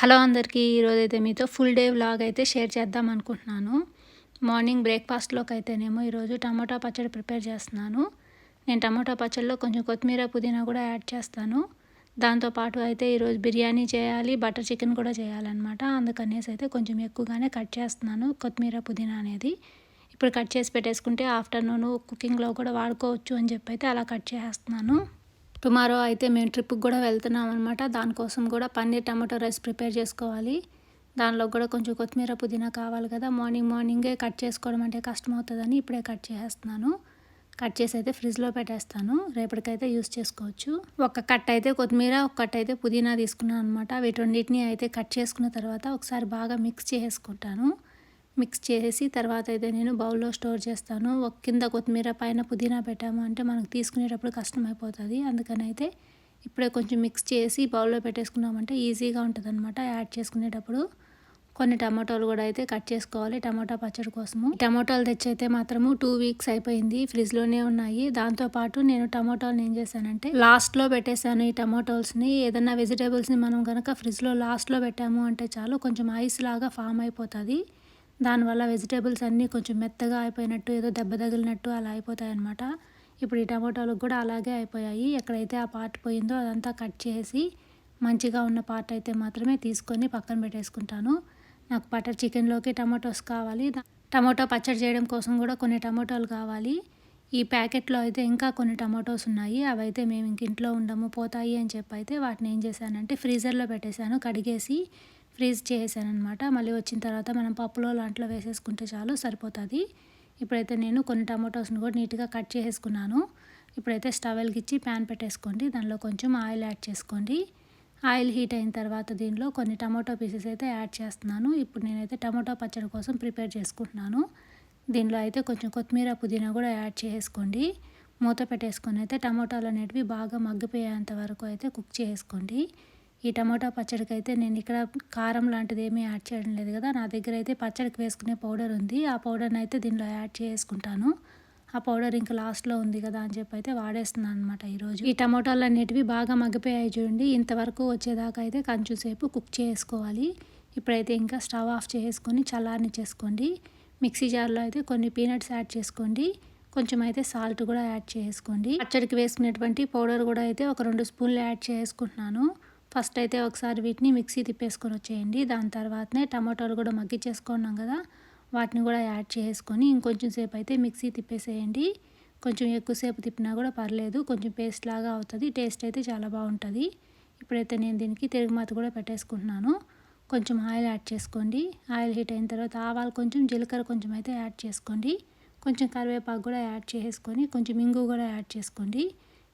Hello అందరికీ ఈరోజు అయితే మీతో ఫుల్ డే వ్లాగ్ అయితే షేర్ చేద్దాం అనుకుంటున్నాను. మార్నింగ్ బ్రేక్ఫాస్ట్లోకి అయితేనేమో ఈరోజు టమాటా పచ్చడి ప్రిపేర్ చేస్తున్నాను. నేను టమాటా పచ్చడిలో కొంచెం కొత్తిమీర పుదీనా కూడా యాడ్ చేస్తాను. దాంతోపాటు అయితే ఈరోజు బిర్యానీ చేయాలి బటర్ చికెన్ కూడా చేయాలన్నమాట. అందుకనేసి అయితే కొంచెం ఎక్కువగానే కట్ చేస్తున్నాను కొత్తిమీర పుదీనా అనేది. ఇప్పుడు కట్ చేసి పెట్టేసుకుంటే ఆఫ్టర్నూన్ కుకింగ్లో కూడా వాడుకోవచ్చు అని చెప్పి అయితే అలా కట్ చేస్తున్నాను. టుమారో అయితే మేము ట్రిప్కి కూడా వెళ్తున్నాం అనమాట దానికోసం కూడా పన్నీర్ టమాటో రైస్ ప్రిపేర్ చేసుకోవాలి. దానిలో కూడా కొంచెం కొత్తిమీర పుదీనా కావాలి కదా. మార్నింగ్ మార్నింగే కట్ చేసుకోవడం అంటే కష్టం అవుతుందని ఇప్పుడే కట్ చేసేస్తున్నాను. కట్ చేసి అయితే ఫ్రిడ్జ్లో పెట్టేస్తాను. రేపటికైతే యూస్ చేసుకోవచ్చు. ఒక కట్ అయితే కొత్తిమీర ఒక కట్ అయితే పుదీనా తీసుకున్నాను అనమాట వీటన్నిటిని అయితే కట్ చేసుకున్న తర్వాత ఒకసారి బాగా మిక్స్ చేసుకుంటాను. మిక్స్ చేసి తర్వాత అయితే నేను బౌల్లో స్టోర్ చేస్తాను. ఒక కింద కొత్తిమీర పైన పుదీనా పెట్టాము అంటే మనకు తీసుకునేటప్పుడు కష్టం అయిపోతుంది అందుకని అయితే ఇప్పుడే కొంచెం మిక్స్ చేసి బౌల్లో పెట్టేసుకున్నామంటే ఈజీగా ఉంటుంది అనమాట యాడ్ చేసుకునేటప్పుడు. కొన్ని టమాటోలు కూడా అయితే కట్ చేసుకోవాలి టమాటా పచ్చడి కోసము. టమాటాలు తెచ్చైతే మాత్రము టూ వీక్స్ అయిపోయింది ఫ్రిడ్జ్లోనే ఉన్నాయి. దాంతోపాటు నేను టమాటాలను ఏం చేశానంటే లాస్ట్లో పెట్టేశాను ఈ టమాటోల్స్ని. ఏదైనా వెజిటేబుల్స్ని మనం కనుక ఫ్రిడ్జ్లో లాస్ట్లో పెట్టాము అంటే చాలు కొంచెం ఐస్ లాగా ఫామ్ అయిపోతుంది. దానివల్ల వెజిటేబుల్స్ అన్నీ కొంచెం మెత్తగా అయిపోయినట్టు ఏదో దెబ్బ తగిలినట్టు అలా అయిపోతాయి అనమాట ఇప్పుడు ఈ టమాటోలు కూడా అలాగే అయిపోయాయి. ఎక్కడైతే ఆ పార్ట్ పోయిందో అదంతా కట్ చేసి మంచిగా ఉన్న పార్ట్ అయితే మాత్రమే తీసుకొని పక్కన పెట్టేసుకుంటాను. నాకు బటర్ చికెన్లోకి టమాటోస్ కావాలి. టమాటో పచ్చడి చేయడం కోసం కూడా కొన్ని టమాటోలు కావాలి. ఈ ప్యాకెట్లో అయితే ఇంకా కొన్ని టమాటోస్ ఉన్నాయి. అవి అయితే మేము ఇంక ఇంట్లో ఉండము పోతాయి అని చెప్పి అయితే వాటిని ఏం చేశానంటే ఫ్రీజర్లో పెట్టేశాను. కడిగేసి ఫ్రీజ్ చేసేసానమాట మళ్ళీ వచ్చిన తర్వాత మనం పప్పులో లాంట్లో వేసేసుకుంటే చాలు సరిపోతుంది. ఇప్పుడైతే నేను కొన్ని టమాటోస్ని కూడా నీట్గా కట్ చేసేసుకున్నాను. ఇప్పుడైతే స్టవ్ వెలిగించి ప్యాన్ పెట్టేసుకోండి. దానిలో కొంచెం ఆయిల్ యాడ్ చేసుకోండి. ఆయిల్ హీట్ అయిన తర్వాత దీనిలో కొన్ని టమాటో పీసెస్ అయితే యాడ్ చేస్తున్నాను. ఇప్పుడు నేనైతే టమాటో పచ్చడి కోసం ప్రిపేర్ చేసుకుంటున్నాను. దీనిలో అయితే కొంచెం కొత్తిమీర పుదీనా కూడా యాడ్ చేసుకోండి మూత పెట్టేసుకొని అయితే టమాటాలు అనేటివి బాగా మగ్గిపోయేంత వరకు అయితే కుక్ చేసుకోండి ఈ టమాటా పచ్చడికి అయితే నేను ఇక్కడ కారం లాంటిది ఏమీ యాడ్ చేయడం లేదు కదా. నా దగ్గర అయితే పచ్చడికి వేసుకునే పౌడర్ ఉంది. ఆ పౌడర్ని అయితే దీనిలో యాడ్ చేసుకుంటాను. ఆ పౌడర్ ఇంకా లాస్ట్లో ఉంది కదా అని చెప్పి అయితే వాడేస్తున్నాను అనమాట ఈరోజు. ఈ టమాటాలు అనేటివి బాగా మగ్గిపోయాయి చూడండి. ఇంతవరకు వచ్చేదాకా అయితే కొంచెం సేపు కుక్ చేసుకోవాలి. ఇప్పుడైతే ఇంకా స్టవ్ ఆఫ్ చేసుకొని చల్లారని చేసుకోండి. మిక్సీ జార్లో అయితే కొన్ని పీనట్స్ యాడ్ చేసుకోండి. కొంచెం అయితే సాల్ట్ కూడా యాడ్ చేసుకోండి. పచ్చడికి వేసుకునేటువంటి పౌడర్ కూడా అయితే ఒక రెండు స్పూన్లు యాడ్ చేసుకుంటున్నాను. ఫస్ట్ అయితే ఒకసారి వీటిని మిక్సీ తిప్పేసుకొని వచ్చేయండి. దాని తర్వాతనే టమాటోలు కూడా మగ్గిచ్చేసుకున్నాం కదా వాటిని కూడా యాడ్ చేసుకొని ఇంకొంచెం సేపు అయితే మిక్సీ తిప్పేసేయండి. కొంచెం ఎక్కువసేపు తిప్పినా కూడా పర్లేదు కొంచెం పేస్ట్ లాగా అవుతుంది టేస్ట్ అయితే చాలా బాగుంటుంది. ఇప్పుడైతే నేను దీనికి తిరుగుమాత కూడా పెట్టేసుకుంటున్నాను. కొంచెం ఆయిల్ యాడ్ చేసుకోండి. ఆయిల్ హీట్ అయిన తర్వాత ఆవాలు కొంచెం జీలకర్ర కొంచెం అయితే యాడ్ చేసుకోండి. కొంచెం కరివేపాకు కూడా యాడ్ చేసుకొని కొంచెం ఇంగు కూడా యాడ్ చేసుకోండి.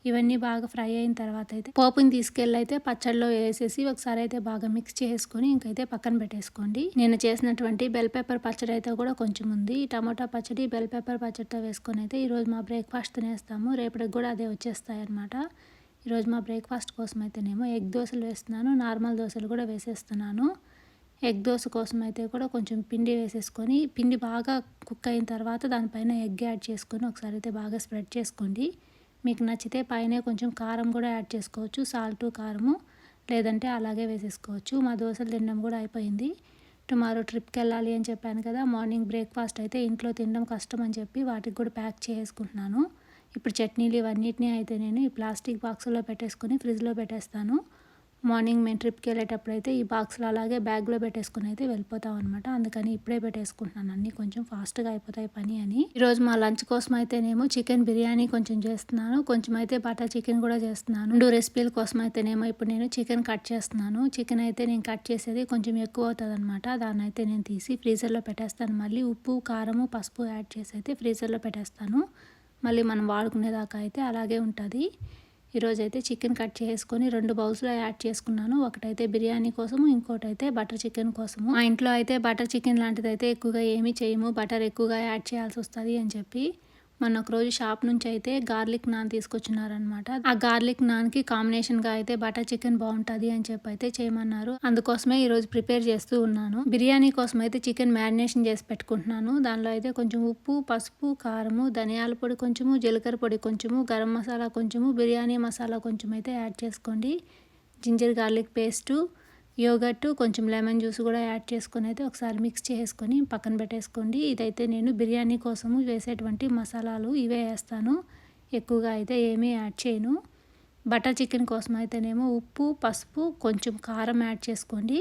ఇవన్నీ బాగా ఫ్రై అయిన తర్వాత అయితే పోపుని తీసుకెళ్ళి అయితే పచ్చడిలో వేసేసి ఒకసారి అయితే బాగా మిక్స్ చేసుకొని ఇంకైతే పక్కన పెట్టేసుకోండి. నేను చేసినటువంటి బెల్ పేపర్ పచ్చడి అయితే కూడా కొంచెం ఉంది. టమాటా పచ్చడి బెల్ పేపర్ పచ్చడితో వేసుకొని అయితే ఈరోజు మా బ్రేక్ఫాస్ట్ తినేస్తాము రేపటికి కూడా అదే వచ్చేస్తాయి అనమాట ఈరోజు మా బ్రేక్ఫాస్ట్ కోసం అయితేనేమో ఎగ్ దోశలు వేస్తున్నాను. నార్మల్ దోశలు కూడా వేసేస్తున్నాను. ఎగ్ దోశ కోసం అయితే కూడా కొంచెం పిండి వేసేసుకొని పిండి బాగా కుక్ అయిన తర్వాత దానిపైన ఎగ్ యాడ్ చేసుకొని ఒకసారి అయితే బాగా స్ప్రెడ్ చేసుకోండి. మీకు నచ్చితే పైన కొంచెం కారం కూడా యాడ్ చేసుకోవచ్చు. సాల్ట్ కారము లేదంటే అలాగే వేసేసుకోవచ్చు. మా దోశలు తినడం కూడా అయిపోయింది. టుమారో ట్రిప్కి వెళ్ళాలి అని చెప్పాను కదా మార్నింగ్ బ్రేక్ఫాస్ట్ అయితే ఇంట్లో తినడం కష్టం అని చెప్పి వాటికి కూడా ప్యాక్ చేసుకుంటున్నాను. ఇప్పుడు చట్నీలు ఇవన్నిటిని అయితే నేను ఈ ప్లాస్టిక్ బాక్సులో పెట్టేసుకొని ఫ్రిడ్జ్లో పెట్టేస్తాను. మార్నింగ్ మేము ట్రిప్కి వెళ్ళేటప్పుడు అయితే ఈ బాక్స్లో అలాగే బ్యాగ్లో పెట్టేసుకుని అయితే వెళ్ళిపోతాం అనమాట అందుకని ఇప్పుడే పెట్టేసుకుంటున్నాను. అన్నీ కొంచెం ఫాస్ట్గా అయిపోతాయి పని అని. ఈరోజు మా లంచ్ కోసం అయితేనేమో చికెన్ బిర్యానీ కొంచెం చేస్తున్నాను. కొంచెం అయితే బటర్ చికెన్ కూడా చేస్తున్నాను. రెండు రెసిపీల కోసం అయితేనేమో ఇప్పుడు నేను చికెన్ కట్ చేస్తున్నాను. చికెన్ అయితే నేను కట్ చేసేది కొంచెం ఎక్కువ అవుతుంది అనమాట దాన్ని అయితే నేను తీసి ఫ్రీజర్లో పెట్టేస్తాను. మళ్ళీ ఉప్పు కారము పసుపు యాడ్ చేసి అయితే ఫ్రీజర్లో పెట్టేస్తాను. మళ్ళీ మనం వాడుకునేదాకా అయితే అలాగే ఉంటుంది. ఈరోజు అయితే చికెన్ కట్ చేసుకొని రెండు బౌల్స్లో యాడ్ చేసుకున్నాను. ఒకటైతే బిర్యానీ కోసము ఇంకోటి అయితే బటర్ చికెన్ కోసము. మా ఇంట్లో అయితే బటర్ చికెన్ లాంటిది అయితే ఎక్కువగా ఏమీ చేయము. బటర్ ఎక్కువగా యాడ్ చేయాల్సి వస్తుంది అని చెప్పి మొన్న ఒక రోజు షాప్ నుంచి అయితే గార్లిక్ నాన్ తీసుకొచ్చినారనమాట ఆ గార్లిక్ నాన్కి కాంబినేషన్గా అయితే బటర్ చికెన్ బాగుంటుంది అని చెప్పి అయితే చేయమన్నారు. అందుకోసమే ఈరోజు ప్రిపేర్ చేస్తూ ఉన్నాను. బిర్యానీ కోసం అయితే చికెన్ మ్యారినేషన్ చేసి పెట్టుకుంటున్నాను. దానిలో అయితే కొంచెం ఉప్పు పసుపు కారము ధనియాల పొడి కొంచెము జీలకర్ర పొడి కొంచెము గరం మసాలా కొంచెము బిర్యానీ మసాలా కొంచెం అయితే యాడ్ చేసుకోండి. జింజర్ గార్లిక్ పేస్టు యోగట్టు కొంచెం లెమన్ జ్యూస్ కూడా యాడ్ చేసుకొని అయితే ఒకసారి మిక్స్ చేసుకొని పక్కన పెట్టేసుకోండి. ఇదైతే నేను బిర్యానీ కోసము వేసేటువంటి మసాలాలు ఇవే వేస్తాను. ఎక్కువగా అయితే ఏమీ యాడ్ చేయను. బటర్ చికెన్ కోసం అయితేనేమో ఉప్పు పసుపు కొంచెం కారం యాడ్ చేసుకోండి.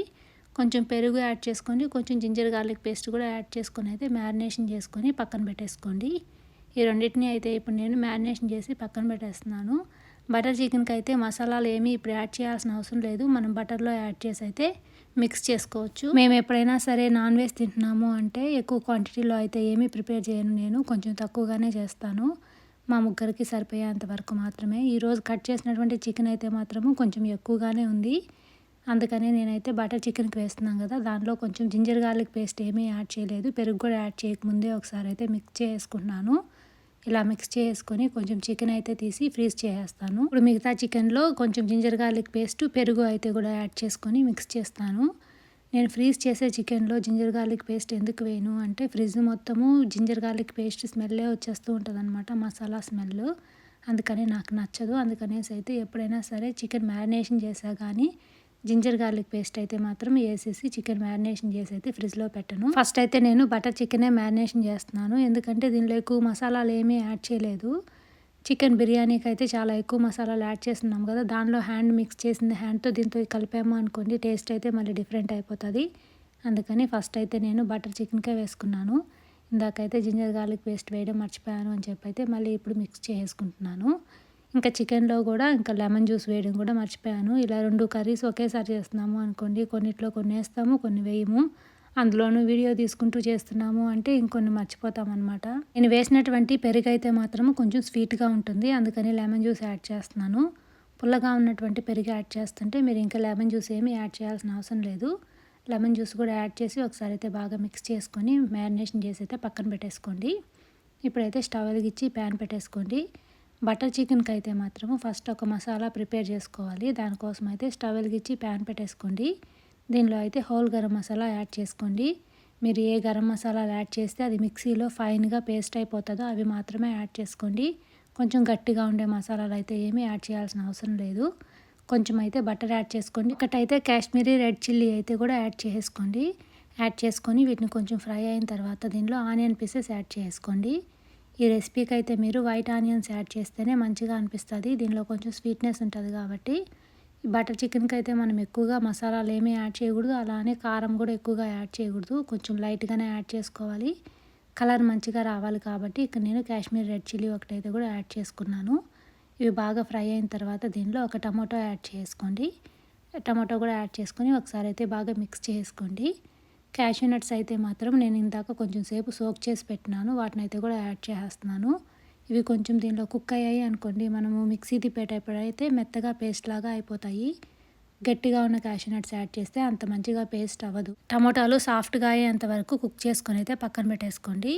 కొంచెం పెరుగు యాడ్ చేసుకోండి. కొంచెం జింజర్ గార్లిక్ పేస్ట్ కూడా యాడ్ చేసుకొని అయితే మ్యారినేషన్ చేసుకొని పక్కన పెట్టేసుకోండి. ఈ రెండింటిని అయితే ఇప్పుడు నేను మ్యారినేషన్ చేసి పక్కన పెట్టేస్తున్నాను. బటర్ చికెన్కి అయితే మసాలాలు ఏమీ ఇప్పుడు యాడ్ చేయాల్సిన అవసరం లేదు. మనం బటర్లో యాడ్ చేసి అయితే మిక్స్ చేసుకోవచ్చు. మేము ఎప్పుడైనా సరే నాన్ వెజ్ తింటున్నాము అంటే ఎక్కువ క్వాంటిటీలో అయితే ఏమీ ప్రిపేర్ చేయను. నేను కొంచెం తక్కువగానే చేస్తాను. మా ముగ్గురికి సరిపోయేంత వరకు మాత్రమే. ఈరోజు కట్ చేసినటువంటి చికెన్ అయితే మాత్రము కొంచెం ఎక్కువగానే ఉంది. అందుకని నేనైతే బటర్ చికెన్కి వేస్తున్నాను కదా. దాంట్లో కొంచెం జింజర్ గార్లిక్ పేస్ట్ ఏమీ యాడ్ చేయలేదు. పెరుగు కూడా యాడ్ చేయకముందే ఒకసారి అయితే మిక్స్ చేసుకుంటున్నాను. ఇలా మిక్స్ చేసుకొని కొంచెం చికెన్ అయితే తీసి ఫ్రీజ్ చేసేస్తాను. ఇప్పుడు మిగతా చికెన్లో కొంచెం జింజర్ గార్లిక్ పేస్ట్ పెరుగు అయితే కూడా యాడ్ చేసుకొని మిక్స్ చేస్తాను. నేను ఫ్రీజ్ చేసే చికెన్లో జింజర్ గార్లిక్ పేస్ట్ ఎందుకు వేయను అంటే ఫ్రిడ్జ్ మొత్తము జింజర్ గార్లిక్ పేస్ట్ స్మెల్లే వచ్చేస్తూ ఉంటుంది అనమాట మసాలా స్మెల్ అందుకని నాకు నచ్చదు. అందుకనేసి అయితే ఎప్పుడైనా సరే చికెన్ మ్యారినేషన్ చేసా కానీ జింజర్ గార్లిక్ పేస్ట్ అయితే మాత్రం వేసేసి చికెన్ మ్యారినేషన్ చేసి అయితే ఫ్రిడ్జ్లో పెట్టను. ఫస్ట్ అయితే నేను బటర్ చికెనే మ్యారినేషన్ చేస్తున్నాను. ఎందుకంటే దీనిలో ఎక్కువ మసాలాలు ఏమీ యాడ్ చేయలేదు. చికెన్ బిర్యానీకి అయితే చాలా ఎక్కువ మసాలాలు యాడ్ చేస్తున్నాం కదా దానిలో హ్యాండ్ మిక్స్ చేసింది హ్యాండ్తో దీంతో కలిపాము అనుకోండి టేస్ట్ అయితే మళ్ళీ డిఫరెంట్ అయిపోతుంది. అందుకని ఫస్ట్ అయితే నేను బటర్ చికెన్కే వేసుకున్నాను. ఇందాకైతే జింజర్ గార్లిక్ పేస్ట్ వేయడం మర్చిపోయాను అని చెప్పి అయితే మళ్ళీ ఇప్పుడు మిక్స్ చేసుకుంటున్నాను. ఇంకా చికెన్లో కూడా ఇంకా లెమన్ జ్యూస్ వేయడం కూడా మర్చిపోయాను. ఇలా రెండు కర్రీస్ ఒకేసారి చేస్తున్నాము అనుకోండి. కొన్నిట్లో కొన్ని వేస్తాము కొన్ని వేయము. అందులోనూ వీడియో తీసుకుంటూ చేస్తున్నాము అంటే ఇంకొన్ని మర్చిపోతాం అనమాట నేను వేసినటువంటి పెరుగు అయితే మాత్రం కొంచెం స్వీట్గా ఉంటుంది. అందుకని లెమన్ జ్యూస్ యాడ్ చేస్తున్నాను. పుల్లగా ఉన్నటువంటి పెరుగు యాడ్ చేస్తుంటే మీరు ఇంకా లెమన్ జ్యూస్ ఏమీ యాడ్ చేయాల్సిన అవసరం లేదు. లెమన్ జ్యూస్ కూడా యాడ్ చేసి ఒకసారి అయితే బాగా మిక్స్ చేసుకొని మ్యారినేషన్ చేసి అయితే పక్కన పెట్టేసుకోండి. ఇప్పుడైతే స్టవ్ వెలిగించి ప్యాన్ పెట్టేసుకోండి. బటర్ చికెన్కి అయితే మాత్రము ఫస్ట్ ఒక మసాలా ప్రిపేర్ చేసుకోవాలి. దానికోసం అయితే స్టవ్ వెలిగించి ప్యాన్ పెట్టేసుకోండి. దీనిలో అయితే హోల్ గరం మసాలా యాడ్ చేసుకోండి. మీరు ఏ గరం మసాలా యాడ్ చేస్తే అది మిక్సీలో ఫైన్గా పేస్ట్ అయిపోతుందో అవి మాత్రమే యాడ్ చేసుకోండి. కొంచెం గట్టిగా ఉండే మసాలాలు అయితే ఏమీ యాడ్ చేయాల్సిన అవసరం లేదు. కొంచెం అయితే బటర్ యాడ్ చేసుకోండి. ఒకటైతే కాశ్మీరీ రెడ్ చిల్లీ అయితే కూడా యాడ్ చేసుకోండి యాడ్ చేసుకొని వీటిని కొంచెం ఫ్రై అయిన తర్వాత దీనిలో ఆనియన్ పీసెస్ యాడ్ చేసుకోండి ఈ రెసిపీకి అయితే మీరు వైట్ ఆనియన్స్ యాడ్ చేస్తేనే మంచిగా అనిపిస్తుంది. దీనిలో కొంచెం స్వీట్నెస్ ఉంటుంది కాబట్టి. బటర్ చికెన్కి అయితే మనం ఎక్కువగా మసాలాలు ఏమీ యాడ్ చేయకూడదు. అలానే కారం కూడా ఎక్కువగా యాడ్ చేయకూడదు. కొంచెం లైట్గానే యాడ్ చేసుకోవాలి. కలర్ మంచిగా రావాలి కాబట్టి ఇక్కడ నేను కాశ్మీర్ రెడ్ చిల్లీ ఒకటైతే కూడా యాడ్ చేసుకున్నాను. ఇవి బాగా ఫ్రై అయిన తర్వాత దీనిలో ఒక టమాటో యాడ్ చేసుకోండి. టమాటో కూడా యాడ్ చేసుకొని ఒకసారి అయితే బాగా మిక్స్ చేసుకోండి. క్యాషూ నట్స్ అయితే మాత్రం నేను ఇందాక కొంచెం సేపు సోక్ చేసి పెట్టినాను. వాటిని అయితే కూడా యాడ్ చేస్తున్నాను ఇవి కొంచెం దీనిలో కుక్ అయ్యాయి అనుకోండి. మనము మిక్సీ తిప్పేటప్పుడు అయితే మెత్తగా పేస్ట్ లాగా అయిపోతాయి గట్టిగా ఉన్న క్యాషూ నట్స్ యాడ్ చేస్తే అంత మంచిగా పేస్ట్ అవ్వదు. టమోటాలు సాఫ్ట్గా అయ్యేంత వరకు కుక్ చేసుకొని అయితే పక్కన పెట్టేసుకోండి.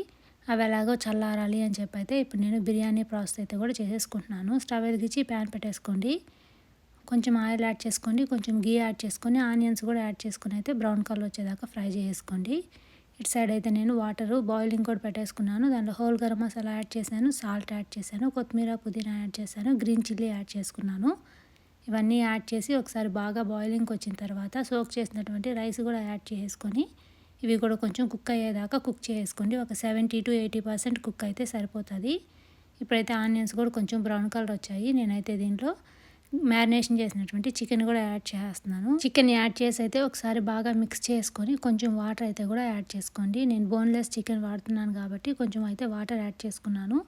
అవి ఎలాగో చల్లారాలి అని చెప్పి అయితే ఇప్పుడు నేను బిర్యానీ ప్రాసెస్ అయితే కూడా చేసేసుకుంటున్నాను. స్టవ్ వెలిగించి ప్యాన్ పెట్టేసుకోండి. కొంచెం ఆయిల్ యాడ్ చేసుకోండి కొంచెం గీ యాడ్ చేసుకొని ఆనియన్స్ కూడా యాడ్ చేసుకొని అయితే బ్రౌన్ కలర్ వచ్చేదాకా ఫ్రై చేసుకోండి ఇటు సైడ్ అయితే నేను వాటరు బాయిలింగ్ కూడా పెట్టేసుకున్నాను. దాంట్లో హోల్ గరం మసాలా యాడ్ చేశాను సాల్ట్ యాడ్ చేశాను కొత్తిమీర పుదీనా యాడ్ చేశాను గ్రీన్ చిల్లీ యాడ్ చేసుకున్నాను. ఇవన్నీ యాడ్ చేసి ఒకసారి బాగా బాయిలింగ్కి వచ్చిన తర్వాత సోక్ చేసినటువంటి రైస్ కూడా యాడ్ చేసుకొని ఇవి కూడా కొంచెం కుక్ అయ్యేదాకా కుక్ చేసుకోండి ఒక seventy to eighty percent cook అయితే సరిపోతుంది. ఇప్పుడైతే ఆనియన్స్ కూడా కొంచెం బ్రౌన్ కలర్ వచ్చాయి. నేనైతే దీంట్లో మ్యారినేషన్ చేసినటువంటి చికెన్ కూడా యాడ్ చేస్తున్నాను. చికెన్ యాడ్ చేసి అయితే ఒకసారి బాగా మిక్స్ చేసుకొని కొంచెం వాటర్ అయితే కూడా యాడ్ చేసుకోండి. నేను బోన్లెస్ చికెన్ వాడుతున్నాను కాబట్టి కొంచెం అయితే వాటర్ యాడ్ చేసుకున్నాను.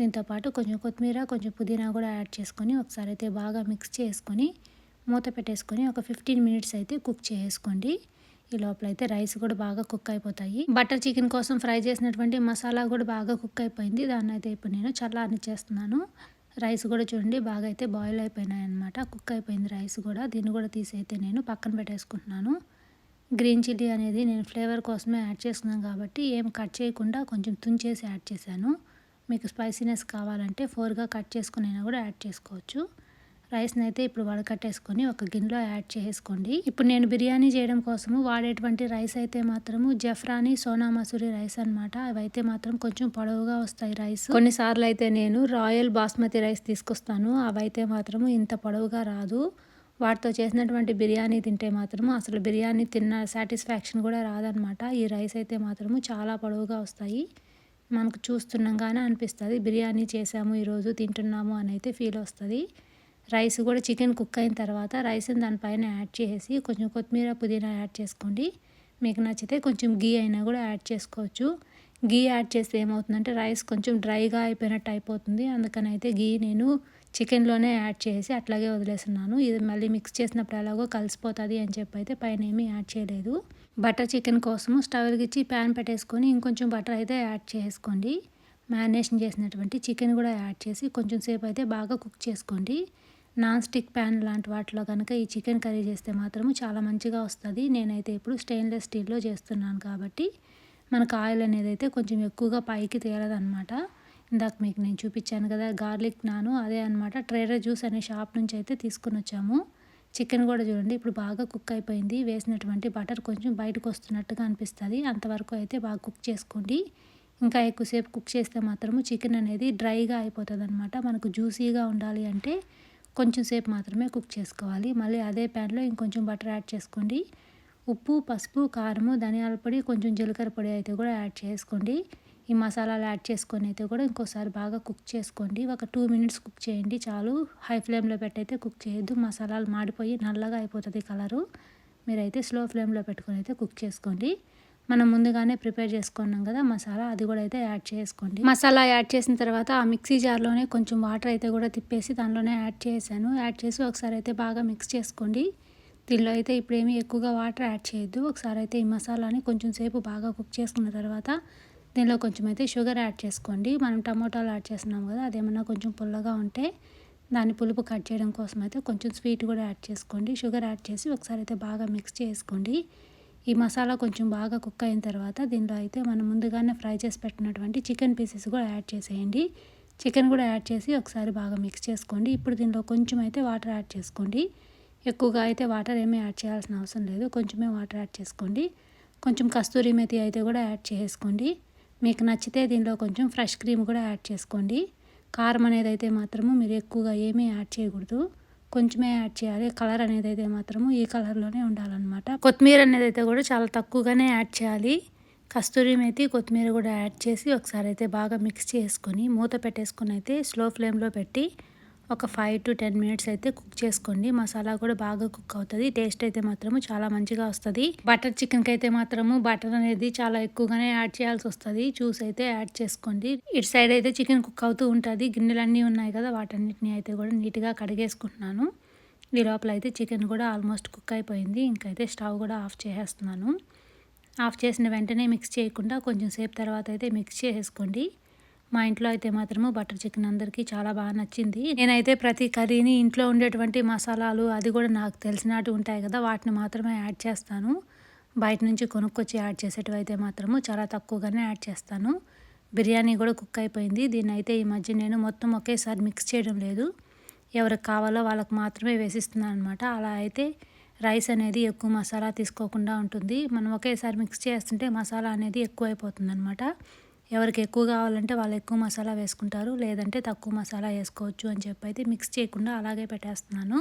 దీంతోపాటు కొంచెం కొత్తిమీర కొంచెం పుదీనా కూడా యాడ్ చేసుకొని ఒకసారి అయితే బాగా మిక్స్ చేసుకొని మూత పెట్టేసుకొని ఒక ఫిఫ్టీన్ మినిట్స్ అయితే కుక్ చేసుకోండి. ఈ లోపల అయితే రైస్ కూడా బాగా కుక్ అయిపోతాయి. బటర్ చికెన్ కోసం ఫ్రై చేసినటువంటి మసాలా కూడా బాగా కుక్ అయిపోయింది. దాన్ని అయితే ఇప్పుడు నేను చల్లారని చేస్తున్నాను రైస్ కూడా చూడండి బాగా అయితే బాయిల్ అయిపోయినాయి అనమాట కుక్ అయిపోయింది రైస్ కూడా. దీన్ని కూడా తీసి అయితే నేను పక్కన పెట్టేసుకుంటున్నాను. గ్రీన్ చిల్లీ అనేది నేను ఫ్లేవర్ కోసమే యాడ్ చేసుకున్నాను కాబట్టి ఏం కట్ చేయకుండా కొంచెం తుంచేసి యాడ్ చేశాను. మీకు స్పైసీనెస్ కావాలంటే ఫోర్గా కట్ చేసుకునైనా కూడా యాడ్ చేసుకోవచ్చు. రైస్ని అయితే ఇప్పుడు వడకట్టేసుకొని ఒక గిన్నెలో యాడ్ చేసుకోండి ఇప్పుడు నేను బిర్యానీ చేయడం కోసము వాడేటువంటి రైస్ అయితే మాత్రము జఫ్రాని సోనా మసూరి రైస్ అనమాట అవైతే మాత్రం కొంచెం పొడవుగా వస్తాయి రైస్. కొన్నిసార్లు అయితే నేను రాయల్ బాస్మతి రైస్ తీసుకొస్తాను. అవైతే మాత్రము ఇంత పొడవుగా రాదు. వాటితో చేసినటువంటి బిర్యానీ తింటే మాత్రము అసలు బిర్యానీ తిన్న సాటిస్ఫాక్షన్ కూడా రాదనమాట ఈ రైస్ అయితే మాత్రము చాలా పొడవుగా వస్తాయి. మనకు చూస్తుండగానే అనిపిస్తుంది బిర్యానీ చేసాము ఈరోజు తింటున్నాము అని అయితే ఫీల్ వస్తుంది. రైస్ కూడా చికెన్ కుక్ అయిన తర్వాత రైస్ని దానిపైన యాడ్ చేసి కొంచెం కొత్తిమీర పుదీనా యాడ్ చేసుకోండి. మీకు నచ్చితే కొంచెం గీ అయినా కూడా యాడ్ చేసుకోవచ్చు. గీ యాడ్ చేస్తే ఏమవుతుందంటే రైస్ కొంచెం డ్రైగా అయిపోయినట్టు అయిపోతుంది. అందుకని అయితే గీ నేను చికెన్లోనే యాడ్ చేసి అట్లాగే వదిలేస్తున్నాను. ఇది మళ్ళీ మిక్స్ చేసినప్పుడు ఎలాగో కలిసిపోతుంది అని చెప్పి అయితే పైన ఏమీ యాడ్ చేయలేదు. బటర్ చికెన్ కోసము స్టవ్ ఇచ్చి ప్యాన్ పెట్టేసుకొని ఇంకొంచెం బటర్ అయితే యాడ్ చేసుకోండి. మ్యారినేషన్ చేసినటువంటి చికెన్ కూడా యాడ్ చేసి కొంచెం సేపు అయితే బాగా కుక్ చేసుకోండి. నాన్ స్టిక్ ప్యాన్ లాంటి వాటిలో కనుక ఈ చికెన్ కర్రీ చేస్తే మాత్రము చాలా మంచిగా వస్తుంది. నేనైతే ఇప్పుడు స్టెయిన్లెస్ స్టీల్లో చేస్తున్నాను కాబట్టి మనకు ఆయిల్ అనేది అయితే కొంచెం ఎక్కువగా పైకి తేలదనమాట ఇందాక మీకు నేను చూపించాను కదా గార్లిక్ నాను అదే అనమాట ట్రేడర్ జ్యూస్ అనే షాప్ నుంచి అయితే తీసుకుని వచ్చాము. చికెన్ కూడా చూడండి ఇప్పుడు బాగా కుక్ అయిపోయింది. వేసినటువంటి బటర్ కొంచెం బయటకు వస్తున్నట్టుగా అనిపిస్తుంది. అంతవరకు అయితే బాగా కుక్ చేసుకోండి. ఇంకా ఎక్కువసేపు కుక్ చేస్తే మాత్రము చికెన్ అనేది డ్రైగా అయిపోతుంది అనమాట మనకు జ్యూసీగా ఉండాలి అంటే కొంచెం సేపు మాత్రమే కుక్ చేసుకోవాలి. మళ్ళీ అదే ప్యాన్లో ఇంకొంచెం బటర్ యాడ్ చేసుకోండి. ఉప్పు పసుపు కారము ధనియాల పొడి కొంచెం జీలకర్ర పొడి అయితే కూడా యాడ్ చేసుకోండి. ఈ మసాలాలు యాడ్ చేసుకొని అయితే కూడా ఇంకోసారి బాగా కుక్ చేసుకోండి. ఒక టూ మినిట్స్ కుక్ చేయండి చాలు. హై ఫ్లేమ్లో పెట్టయితే కుక్ చేయొద్దు. మసాలాలు మాడిపోయి నల్లగా అయిపోతుంది కలరు మీరైతే స్లో ఫ్లేమ్లో పెట్టుకొని అయితే కుక్ చేసుకోండి. మనం ముందుగానే ప్రిపేర్ చేసుకున్నాం కదా మసాలా అది కూడా అయితే యాడ్ చేసుకోండి. మసాలా యాడ్ చేసిన తర్వాత ఆ మిక్సీ జార్లోనే కొంచెం వాటర్ అయితే కూడా తిప్పేసి దానిలోనే యాడ్ చేశాను. యాడ్ చేసి ఒకసారి అయితే బాగా మిక్స్ చేసుకోండి. దీనిలో అయితే ఇప్పుడేమీ ఎక్కువగా వాటర్ యాడ్ చేయొద్దు. ఒకసారి అయితే ఈ మసాలాని కొంచెం సేపు బాగా కుక్ చేసుకున్న తర్వాత దీనిలో కొంచెం అయితే షుగర్ యాడ్ చేసుకోండి. మనం టమోటాలు యాడ్ చేస్తున్నాం కదా అదేమన్నా కొంచెం పుల్లగా ఉంటే దాన్ని పులుపు కట్ చేయడం కోసం అయితే కొంచెం స్వీట్ కూడా యాడ్ చేసుకోండి. షుగర్ యాడ్ చేసి ఒకసారి అయితే బాగా మిక్స్ చేసుకోండి. ఈ మసాలా కొంచెం బాగా కుక్ అయిన తర్వాత దీనిలో అయితే మనం ముందుగానే ఫ్రై చేసి పెట్టినటువంటి చికెన్ పీసెస్ కూడా యాడ్ చేసేయండి. చికెన్ కూడా యాడ్ చేసి ఒకసారి బాగా మిక్స్ చేసుకోండి. ఇప్పుడు దీనిలో కొంచెం అయితే వాటర్ యాడ్ చేసుకోండి. ఎక్కువగా అయితే వాటర్ ఏమీ యాడ్ చేయాల్సిన అవసరం లేదు. కొంచెమే వాటర్ యాడ్ చేసుకోండి. కొంచెం కస్తూరి మెతి అయితే కూడా యాడ్ చేసుకోండి. మీకు నచ్చితే దీనిలో కొంచెం ఫ్రెష్ క్రీమ్ కూడా యాడ్ చేసుకోండి. కారం అనేది అయితే మాత్రము మీరు ఎక్కువగా ఏమీ యాడ్ చేయకూడదు. కొంచెమే యాడ్ చేయాలి. కలర్ అనేది అయితే మాత్రము ఈ కలర్లోనే ఉండాలన్నమాట. కొత్తిమీర అనేది అయితే కూడా చాలా తక్కువగానే యాడ్ చేయాలి. కస్తూరి మేతి కొత్తిమీర కూడా యాడ్ చేసి ఒకసారి అయితే బాగా మిక్స్ చేసుకొని మూత పెట్టేసుకొని అయితే స్లో ఫ్లేమ్లో పెట్టి ఒక ఫైవ్ టు టెన్ మినిట్స్ అయితే కుక్ చేసుకోండి. మసాలా కూడా బాగా కుక్ అవుతుంది. టేస్ట్ అయితే మాత్రము చాలా మంచిగా వస్తుంది. బటర్ చికెన్కి అయితే మాత్రము బటర్ అనేది చాలా ఎక్కువగానే యాడ్ చేయాల్సి వస్తుంది. జ్యూస్ అయితే యాడ్ చేసుకోండి. ఇటు సైడ్ అయితే చికెన్ కుక్ అవుతూ ఉంటుంది. గిన్నెలు అన్నీ ఉన్నాయి కదా వాటన్నిటిని అయితే కూడా నీట్గా కడిగేసుకుంటున్నాను. ఈ లోపల అయితే చికెన్ కూడా ఆల్మోస్ట్ కుక్ అయిపోయింది. ఇంకైతే స్టవ్ కూడా ఆఫ్ చేసేస్తున్నాను. ఆఫ్ చేసిన వెంటనే మిక్స్ చేయకుండా కొంచెం సేపు తర్వాత అయితే మిక్స్ చేసేసుకోండి. మా ఇంట్లో అయితే మాత్రము బటర్ చికెన్ అందరికీ చాలా బాగా నచ్చింది. నేనైతే ప్రతి కర్రీని ఇంట్లో ఉండేటువంటి మసాలాలు అది కూడా నాకు తెలిసినట్టు ఉంటాయి కదా వాటిని మాత్రమే యాడ్ చేస్తాను. బయట నుంచి కొనుక్కొచ్చి యాడ్ చేసేటివి అయితే మాత్రము చాలా తక్కువగానే యాడ్ చేస్తాను. బిర్యానీ కూడా కుక్ అయిపోయింది. దీన్ని అయితే ఈ మధ్య నేను మొత్తం ఒకేసారి మిక్స్ చేయడం లేదు. ఎవరికి కావాలో వాళ్ళకి మాత్రమే వేసిస్తున్నాను అనమాట అలా అయితే రైస్ అనేది ఎక్కువ మసాలా తీసుకోకుండా ఉంటుంది. మనం ఒకేసారి మిక్స్ చేస్తుంటే మసాలా అనేది ఎక్కువైపోతుంది అనమాట ఎవరికి ఎక్కువ కావాలంటే వాళ్ళు ఎక్కువ మసాలా వేసుకుంటారు. లేదంటే తక్కువ మసాలా వేసుకోవచ్చు అని చెప్పి అయితే మిక్స్ చేయకుండా అలాగే పెట్టేస్తున్నాను.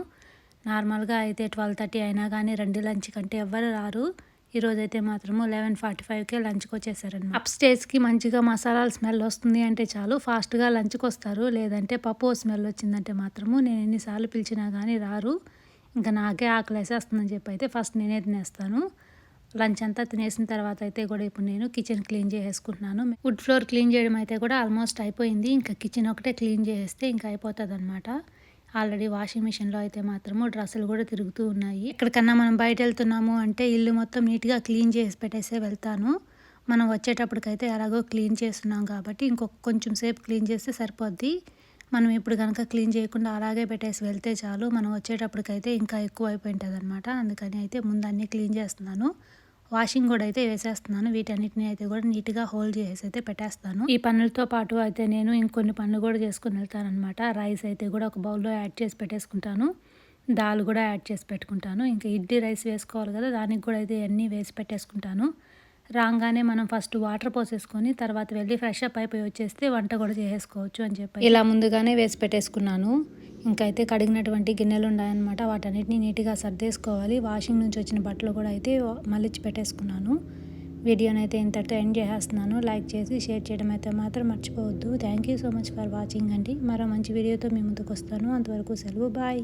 నార్మల్గా అయితే ట్వెల్వ్ థర్టీ అయినా కానీ రెండు లంచ్ కంటే ఎవరు రారు. ఈరోజు అయితే మాత్రము లెవెన్ ఫార్టీ ఫైవ్కే లంచ్కి వచ్చేసారనమాట అప్ స్టేజ్కి మంచిగా మసాలాల స్మెల్ వస్తుంది అంటే చాలు. ఫాస్ట్గా లంచ్కి వస్తారు. లేదంటే పప్పు స్మెల్ వచ్చిందంటే మాత్రము నేను ఎన్నిసార్లు పిలిచినా కానీ రారు. ఇంకా నాకే ఆకలి వేసేస్తుందని చెప్పి అయితే ఫస్ట్ నేనే తినేస్తాను. లంచ్ అంతా తినేసిన తర్వాత అయితే కూడా ఇప్పుడు నేను కిచెన్ క్లీన్ చేసేసుకుంటున్నాను. వుడ్ ఫ్లోర్ క్లీన్ చేయడం అయితే కూడా ఆల్మోస్ట్ అయిపోయింది. ఇంకా కిచెన్ ఒకటే క్లీన్ చేస్తే ఇంకా అయిపోతుంది అనమాట ఆల్రెడీ వాషింగ్ మిషన్లో అయితే మాత్రము డ్రెస్సులు కూడా తిరుగుతూ ఉన్నాయి. ఎక్కడికన్నా మనం బయట వెళ్తున్నాము అంటే ఇల్లు మొత్తం నీట్గా క్లీన్ చేసి పెట్టేసే వెళ్తాను. మనం వచ్చేటప్పటికైతే ఎలాగో క్లీన్ చేస్తున్నాం కాబట్టి ఇంకొక కొంచెం సేపు క్లీన్ చేస్తే సరిపోద్ది. మనం ఇప్పుడు కనుక క్లీన్ చేయకుండా అలాగే పెట్టేసి వెళ్తే చాలు. మనం వచ్చేటప్పటికైతే ఇంకా ఎక్కువ అయిపోయింటుంది అనమాట అందుకని అయితే ముందు అన్నీ క్లీన్ చేస్తున్నాను. వాషింగ్ కూడా అయితే వేసేస్తున్నాను. వీటన్నిటిని అయితే కూడా నీట్గా హోల్డ్ చేసి అయితే పెట్టేస్తాను. ఈ పనులతో పాటు అయితే నేను ఇంకొన్ని పనులు కూడా చేసుకుని వెళ్తాను అనమాట రైస్ అయితే కూడా ఒక బౌల్లో యాడ్ చేసి పెట్టేసుకుంటాను. దాల్ కూడా యాడ్ చేసి పెట్టుకుంటాను. ఇంకా ఇడ్లీ రైస్ వేసుకోవాలి కదా దానికి కూడా అయితే అన్నీ వేసి పెట్టేసుకుంటాను. రాగానే మనం ఫస్ట్ వాటర్ పోసేసుకొని తర్వాత వెళ్ళి ఫ్రెష్ అప్ అయిపోయి వచ్చేస్తే వంట కూడా చేసేసుకోవచ్చు అని చెప్పి. ఇలా ముందుగానే వేసి పెట్టేసుకున్నాను. ఇంకైతే కడిగినటువంటి గిన్నెలు ఉన్నాయన్నమాట వాటన్నిటిని నీట్గా సర్దేసుకోవాలి. వాషింగ్ నుంచి వచ్చిన బట్టలు కూడా అయితే మళ్ళీ పెట్టేసుకున్నాను. వీడియోని అయితే ఇంతటితో ఎండ్ చేసేస్తున్నాను. లైక్ చేసి షేర్ చేయడం అయితే మాత్రం మర్చిపోవద్దు. Thank you so much for watching అండి. మరో మంచి వీడియోతో మీ ముందుకు వస్తాను అంతవరకు సెలవు. బాయ్.